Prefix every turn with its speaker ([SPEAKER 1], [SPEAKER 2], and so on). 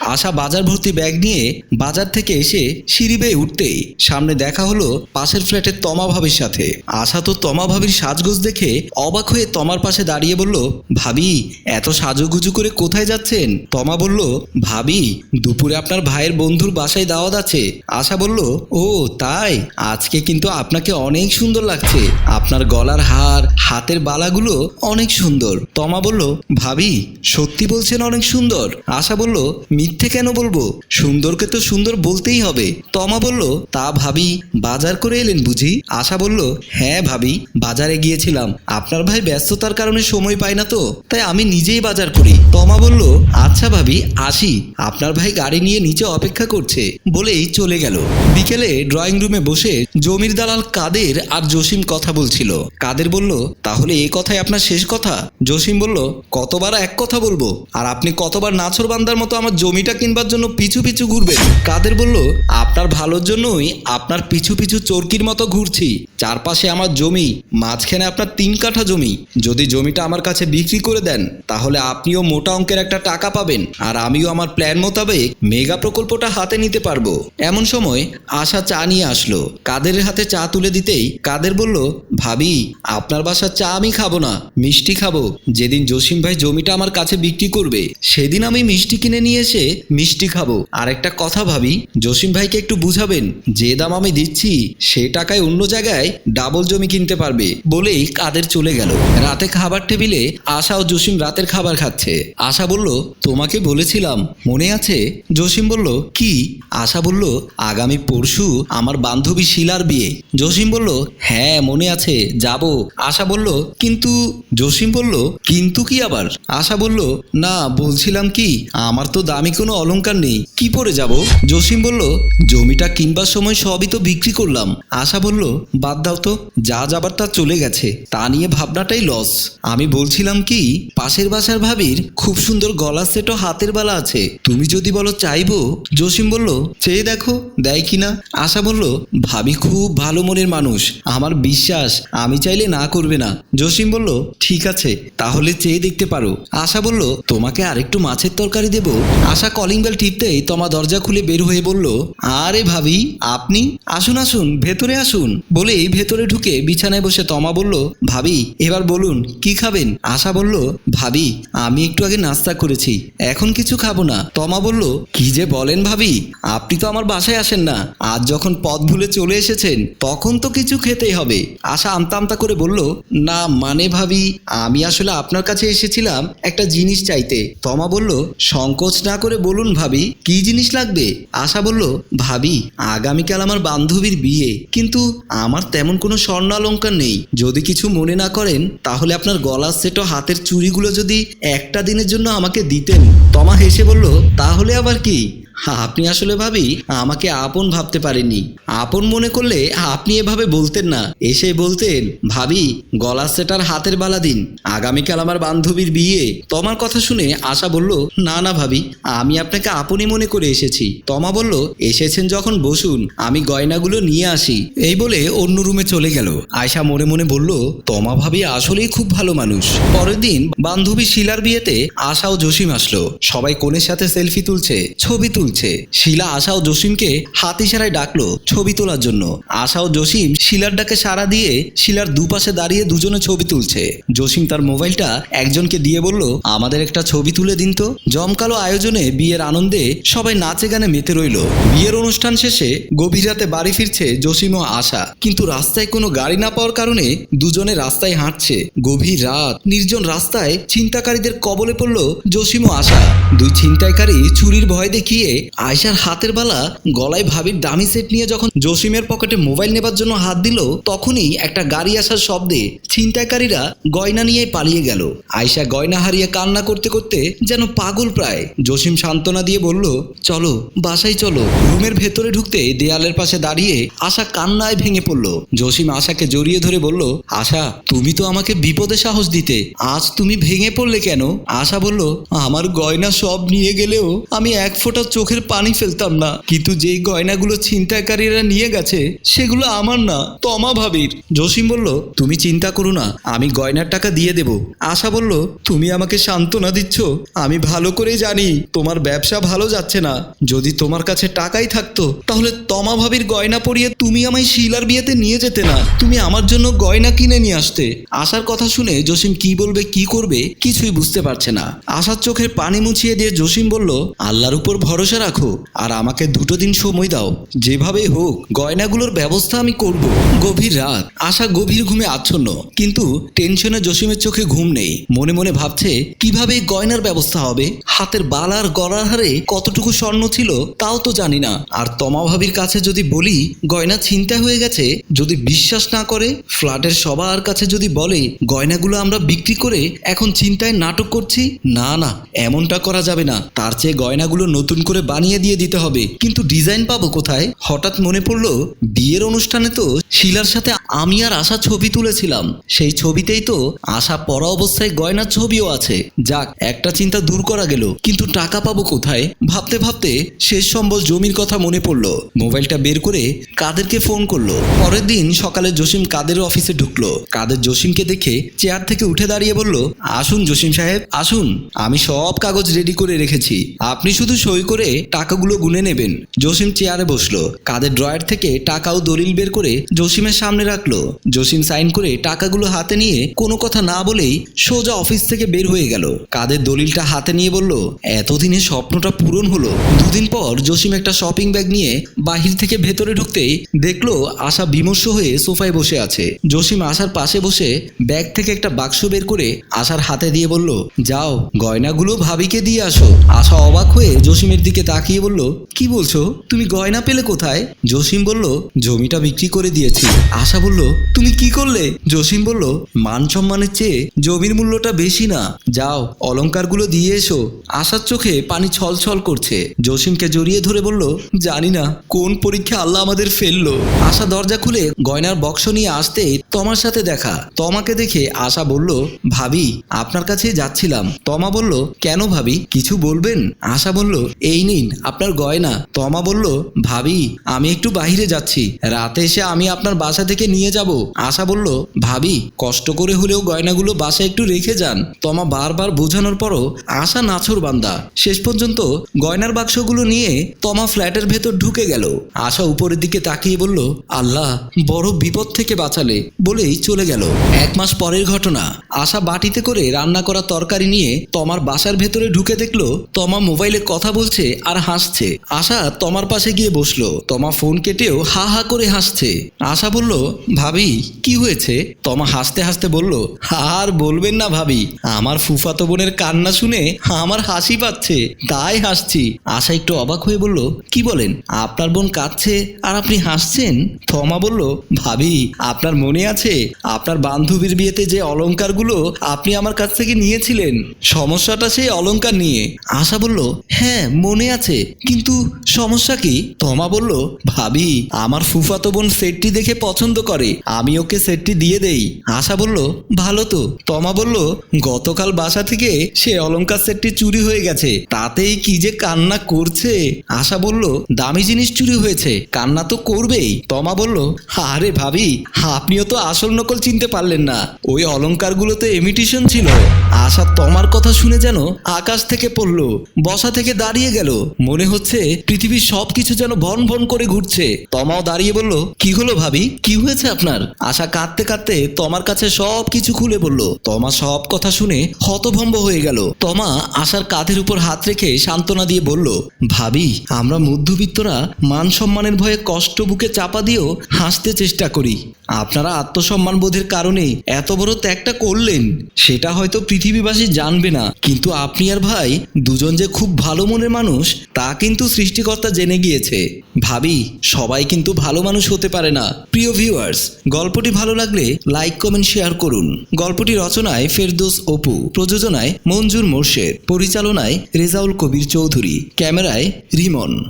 [SPEAKER 1] আশা বাজার ভর্তি ব্যাগ নিয়ে বাজার থেকে এসে সিঁড়ি বেয়ে উঠতেই সামনে দেখা হলো পাশের ফ্ল্যাটের তমা ভাবির সাথে। আশা তো তমা ভাবির সাজগোজ দেখে অবাক হয়ে তমার পাশে দাঁড়িয়ে বলল, ভাবি, এত সাজুগুজু করে কোথায় যাচ্ছেন? তমা বলল, ভাবি, দুপুরে আপনার ভাইয়ের বন্ধুর বাসায় দাওয়াত আছে। আশা বলল, ও, তাই? আজকে কিন্তু আপনাকে অনেক সুন্দর লাগছে। আপনার গলার হার, হাতের বালাগুলো অনেক সুন্দর। তমা বলল, ভাবি, সত্যি বলছেন অনেক সুন্দর। আশা বলল মিথ্যে কেন বলব? সুন্দরকে তো সুন্দর বলতেই হবে। তমা বলল, তা ভাবি, বাজার করে এলেন বুঝি? আশা বলল হ্যাঁ ভাবি, বাজারে গিয়েছিলাম। আপনার ভাই ব্যস্ততার কারণে সময় পায় না তো, তাই আমি নিজেই বাজার করি। তমা বলল আচ্ছা ভাবি, আসি। আপনার ভাই গাড়ি নিয়ে নিচে অপেক্ষা করছে। বলেই চলে গেল। বিকেলে ড্রয়িং রুমে বসে জমির দালাল কাদের আর জসিম কথা বলছিল। কাদের বলল, তাহলে এই কথাই আপনার শেষ কথা? জসিম বলল, কতবার এক কথা বলব? আর আপনি কতবার নাছর বান্দার মতো আমার জমিটা কিনবার জন্য পিছু পিছু ঘুরবেন কাদের বলল, আপনার ভালোর জন্যই আপনার পিছু পিছু চরকির মতো ঘুরছি। চারপাশে আমার জমি, মাঝখানে আপনার তিন কাঠা জমি। যদি জমিটা আমার কাছে বিক্রি করে দেন, তাহলে আপনিও মোটা অঙ্কের একটা টাকা পাবেন আর আমিও আমার প্ল্যান মোতাবেক মেগা প্রকল্পটা হাতে নিতে পারব। এমন সময় আশা চা নিয়ে আসলো। কাদের হাতে চা তুলে দিতেই কাদের বলল, ভাবি, আপনার বাসার চা আমি খাব না, মিষ্টি খাব। যেদিন জসিম ভাই জমিটা আমার কাছে বিক্রি করবে, সেদিন আমি মিষ্টি কিনে নিয়ে এসে মিষ্টি খাব। আর একটা কথা ভাবি, জসিম ভাইকে একটু বুঝাবেন, যে দাম আমি দিচ্ছি, সে টাকায় অন্য জায়গায় ডাবল জমি কিনতে পারবে বলেই কাদের চলে গেল। রাতে খাবার টেবিলে আশা ও জসিম রাতের খাবার খাচ্ছে। আশা বলল, তোমাকে বলেছিলাম। মনে আছে, জসিম বলল, কি? আশা বলল, আগামী পরশু আমার বান্ধবী শিলার বিয়ে। জসিম বলল হ্যাঁ মনে আছে, যাব। আশা বলল, কিন্তু জসিম বলল, কিন্তু কি আবার? আশা বলল, না, বলছিলাম কি, আমার তো দামি কোনো অলংকার নেই। কি পরে যাব? জসিম বলল, জমিটা কিনবার সময় সবই তো বিক্রি করলাম। আশা বলল, বাদ দাও তো, যা যাবার তা চলে গেছে। তা নিয়ে ভাবনাটাই লস আমি বলছিলাম কি, পাশের বাসার ভাবির খুব সুন্দর গলার সেটও হাতের বালা আছে। তুমি যদি বলো চাইব, জসিম বলল, চেয়ে দেখো, দেয় কিনা? আশা বলল, ভাবি খুব ভালো মনের মানুষ। আমার বিশ্বাস, আমি চাইলে না করবে না। জসিম বলল, ঠিক আছে, তাহলে চেয়ে দেখতে পারো। আশা বলল, তোমাকে আরেকটু মাছের তরকারি দেব? আশা কলিং বেল টিপতেই তমা দরজা খুলে বের হয়ে বলল, আরে ভাবি, আপনি? আসুন আসুন, ভেতরে আসুন। বলেই ভেতরে ঢুকে বিছানায় বসে তমা বলল, ভাবি, এবার বলুন, কি খাবেন? আশা বলল, ভাবি, আমি একটু আগে নাস্তা করেছি, এখন কিছু খাব না। তমা বলল, কি যে বলেন ভাবি, আপনি তো আমার বাসায় আসেন না, আজ যখন পথ ভুলে চলে এসেছেন, তখন তো কিছু খেতেই হবে। আশা আমতা আমতা করে বলল, না মানে ভাবি, আমি আসলে আপনার কাছে এসেছিলাম একটা জিনিস চাইতে। তমা বলল, সংকোচ না করে বলুন ভাবি, কি জিনিস লাগবে? আশা বলল, ভাবি, আগামীকাল আমার বান্ধবীর বিয়ে। কিন্তু আমার তেমন কোনো স্বর্ণালঙ্কার নেই। যদি কিছু মনে না করেন, তাহলে আপনার গলার সেটো হাতের চুড়িগুলো যদি একটা দিনের জন্য আমাকে দিতেন। তমা হেসে বলল, তাহলে আবার কি? আপনি আসলে ভাবি, আমাকে আপন ভাবতে পারেননি। আপন মনে করলে আপনি এভাবে বলতেন না। এসে বলতেন, ভাবি, গলা সেটার হাতের বালা দিন। আগামীকাল আমার বান্ধবীর বিয়ে। তোমার কথা শুনে আশা বলল, না না, ভাবি, আমি আপনাকে আপনই মনে করে এসেছি। তমা বলল, এসেছেন যখন, বসুন, আমি গয়নাগুলো নিয়ে আসি। এই বলে অন্য রুমে চলে গেল। আয়শা মনে মনে বলল, তমা ভাবি আসলেই খুব ভালো মানুষ। পরের দিন বান্ধবী শিলার বিয়েতে আশা ও জসিম আসলো। সবাই কোণের সাথে সেলফি তুলছে, ছবি তুলছে। শিলা আশা ও জসিমকে হাত ইশারায় ডাকলো ছবি তোলার জন্য। আশা ও জসিম শিলার ডাকে সাড়া দিয়ে শিলার দুপাশে দাঁড়িয়ে দুজনে ছবি তুলছে। জসিম তার মোবাইলটা একজনকে দিয়ে বলল, আমাদের একটা ছবি তুলে দিন তো। জমকালো আয়োজনে বিয়ের আনন্দে সবাই নাচে গানে মেতে রইল। বিয়ের অনুষ্ঠান শেষে গভীর রাতে বাড়ি ফিরছে জসিম ও আশা। কিন্তু রাস্তায় কোনো গাড়ি না পাওয়ার কারণে দুজনে রাস্তায় হাঁটছে। গভীর রাত, নির্জন রাস্তায় ছিনতাকারীদের কবলে পড়ল জসিম ও আশা। দুই ছিনতাইকারী চুরির ভয় দেখিয়ে আয়শার হাতের বালা গলায় ভাবির দামি সেট নিয়ে যখন জসিমের পকেটে মোবাইল নেবার জন্য হাত দিল, তখনই একটা গাড়ি আসার শব্দে ছিনতাইকারীরা গয়না নিয়ে পালিয়ে গেল। আয়শা গয়না হারিয়ে কান্না করতে করতে যেন পাগল প্রায়। জসিম সান্ত্বনা দিয়ে বলল, চলো, বাসায় চলো। রুমের ভেতরে ঢুকতে দেয়ালের পাশে দাঁড়িয়ে আশা কান্নায় ভেঙে পড়ল। জসিম আশাকে জড়িয়ে ধরে বলল, আশা, তুমি তো আমাকে বিপদে সাহস দিতে। আজ তুমি ভেঙে পড়লে কেন? আশা বলল, আমার গয়না সব নিয়ে গেলেও আমি এক ফোঁটা চোখের পানি ফেলতাম না। কিন্তু যেই গয়নাগুলো ছিনতাইকারীরা নিয়ে গেছে, সেগুলো আমার না, তমা ভাবির। জসিম বলল, তুমি চিন্তা করো না, আমি গয়নার টাকা দিয়ে দেব। আশা বলল, তুমি আমাকে সান্ত্বনা দিচ্ছ, আমি ভালো করেই জানি তোমার ব্যবসা ভালো যাচ্ছে না। যদি তোমার কাছে টাকাই থাকতো, তাহলে তমা ভাবির গয়না পরিয়ে তুমি আমায় শিলার বিয়েতে নিয়ে যেতে না। তুমি আমার জন্য গয়না কিনে নিয়ে আসতে। আশার কথা শুনে জসিম কি বলবে, কি করবে, কিছুই বুঝতে পারছে না। আশার চোখের পানি মুছিয়ে দিয়ে জসিম বলল, আল্লাহর উপর ভরসা রাখো। আর আমাকে দুটো দিন সময় দাও। যেভাবেই হোক, গয়নাগুলোর ব্যবস্থা আমি করব। গভীর রাত, আশা গভীর ঘুমে আচ্ছন্ন। কিন্তু টেনশনে জসিমের চোখে ঘুম নেই। মনে মনে ভাবছে, কীভাবে গয়নার ব্যবস্থা হবে? হাতের বালার গলার হারে কতটুকু স্বর্ণ ছিল, তাও তো জানি না। আর তমা ভাবির কাছে যদি বলি, গয়না ছিনতা হয়ে গেছে, যদি বিশ্বাস না করে, ফ্ল্যাটের সবার কাছে যদি বলে, গয়নাগুলো আমরা বিক্রি করে এখন চিন্তায় নাটক করছি? না না, এমনটা করা যাবে না। তার চেয়ে গয়নাগুলো নতুন করে বানিয়ে দিয়ে দিতে হবে। কিন্তু ডিজাইন পাবো কোথায়? হঠাৎ মনে পড়ল, বিয়ের অনুষ্ঠানে তো শিলার সাথে আমি আর আশা ছবি তুলেছিলাম। সেই ছবিতেই তো আশা পরা অবস্থায় গয়নার ছবিও আছে। যাক, একটা চিন্তা দূর করা গেল। কিন্তু টাকা পাবো কোথায়? ভাবতে ভাবতে শেষ সম্বল জমির কথা মনে পড়ল। মোবাইলটা বের করে কাদেরকে ফোন করল। পরের দিন সকালে জসিম কাদের অফিসে ঢুকলো। কাদের জসিমকে দেখে চেয়ার থেকে উঠে দাঁড়িয়ে বলল, আসুন জসিম সাহেব, আসুন। আমি সব কাগজ রেডি করে রেখেছি। আপনি শুধু সই করে টাকাগুলো গুনে নেবেন। জসিম চেয়ারে বসল। কাদের ড্রয়ার থেকে টাকা ও দলিল বের করে জসিমের সামনে রাখল। জসিম সাইন করে টাকাগুলো হাতে নিয়ে কোনো কথা না বলেই সোজা অফিস থেকে বের হয়ে গেল। কাদের দলিলটা হাতে নিয়ে বলল, এতদিনে স্বপ্নটা পূরণ হলো। দুদিন পর জসিম একটা শপিং ব্যাগ নিয়ে বাহির থেকে ভেতরে ঢুকতেই দেখল আশা বিমর্ষ হয়ে সোফায় বসে আছে। জসিম আশার পাশে বসে ব্যাগ থেকে একটা বাক্স বের করে আশার হাতে দিয়ে বলল, যাও, গয়নাগুলো ভাবিকে দিয়ে আসো। আশা অবাক হয়ে জসিমের দিকে তাকিয়ে বলল, কি বলছো? তুমি গয়না পেলে কোথায়? জসিম বলল, জমিটা বিক্রি করে দিয়েছি। আশা বলল তুমি কি করলে? জসিম বলল, মান সম্মানের চেয়ে জমির মূল্যটা বেশি না। যাও, অলংকারগুলো দিয়ে এসো। আশার চোখে পানি ছলছল করছে। জসিমকে জড়িয়ে ধরে বলল, জানি না, কোন পরীক্ষা আল্লাহ আমাদের ফেলল। আশা দরজা খুলে গয়নার বক্স নিয়ে আসতেই তমার সাথে দেখা। তমাকে দেখে আশা বলল, ভাবি, আপনার কাছে যাচ্ছিলাম। তমা বলল, কেন ভাবি, কিছু বলবেন? আশা বলল, এই নিন, আপনার গয়না। তমা বলল, ভাবি, আমি একটু বাইরে যাচ্ছি। রাতে এসে আমি আপনার বাসা থেকে নিয়ে যাব। আশা বলল, ভাবি, কষ্ট করে হলেও গয়নাগুলো বাসায় একটু রেখে যান। তমা বারবার বোঝানোর পরও আশা নাছর বান্দা। শেষ পর্যন্ত গয়নার বাক্সগুলো নিয়ে তমা ফ্ল্যাটের ভেতর ঢুকে গেল। আশা উপরের দিকে তাকিয়ে বলল, আল্লাহ, বড় বিপদ থেকে বাঁচালে বলেই চলে গেল। এক মাস পরের ঘটনা। আশা বাটিতে করে রান্না করা তরকারি নিয়ে তমার বাসার ভেতরে ঢুকে দেখল, তমা মোবাইলে কথা বলছে আর হাসছে। আশা তমার পাশে গিয়ে বসল। তমা ফোন কেটেও হা হা করে হাসছে। আশা বলল, ভাবি কি হয়েছে? তমা হাসতে হাসতে বলল, আর বলবেন না ভাবি, আমার ফুফাতো বোনের কান্না শুনে আমার হাসি পাচ্ছে, তাই হাসছি। আশা একটু অবাক হয়ে বলল, কি বলেন, আপনার বোন কাঁদছে আর আপনি হাসছেন? থমা বলল, ভাবি, আপনার মনে আছে, আপনার বান্ধবীর বিয়েতে যে অলঙ্কারগুলো আপনি আমার কাছ থেকে নিয়েছিলেন, সমস্যাটা সেই অলংকার নিয়ে। আশা বলল হ্যাঁ মনে আছে, কিন্তু সমস্যা কি? তমা বলল, ভাবি, আমার ফুফাতো বোন সেটটি দেখে পছন্দ করে, আমি ওকে সেটটি দিয়ে দেই। আশা বলল, ভালো তো। তমা বলল, গতকাল বাসা থেকে সে অলংকার সেটটি চুরি হয়ে গেছে। তাতেই কি যে কান্না করছে? আশা বলল, দামি জিনিস চুরি হয়েছে, কান্না তো করবেই। তমা বলল, আরে ভাবি, আপনিও তো আসল নকল চিনতে পারলেন না। ওই অলংকারগুলোতে এমিটেশন ছিল। আশা তমার কথা শুনে যেন আকাশ থেকে পড়ল, বসা থেকে দাঁড়িয়ে গেল। মনে হচ্ছে পৃথিবীর সবকিছু যেন ভন ভন করে ঘুরছে। তমাও দাঁড়িয়ে বলল, কি হলো ভাবি? কি হয়েছে আপনার? আশা কাঁদতে কাঁদতে তমার কাছে সব কিছু খুলে বলল, তমা সব কথা শুনে হতভম্ব হয়ে গেল। তমা আশার কাঁধের উপর হাত রেখে সান্ত্বনা দিয়ে বলল, ভাবি, আমরা মধ্যবিত্তরা মান সম্মানের ভয়ে কষ্ট বুকে চাপা দিয়েও হাসতে চেষ্টা করি। আপনারা আত্মসম্মান বোধের কারণে এত বড় ত্যাগটা করলেন। সেটা হয়তো পৃথিবীবাসী জানবে না। কিন্তু আপনি আর ভাই দুজন যে খুব ভালো মনের মানুষ, তা কিন্তু সৃষ্টিকর্তা জেনে গিয়েছে। ভাবি, সবাই কিন্তু ভালো মানুষ হতে পারে না। প্রিয় ভিউয়ার্স গল্পটি ভালো লাগলে লাইক, কমেন্ট, শেয়ার করুন। গল্পটি রচনায় ফেরদোস অপু, প্রযোজনায় মঞ্জুর মোর্শেদ, পরিচালনায় রেজাউল কবির চৌধুরী, ক্যামেরায় রিমন।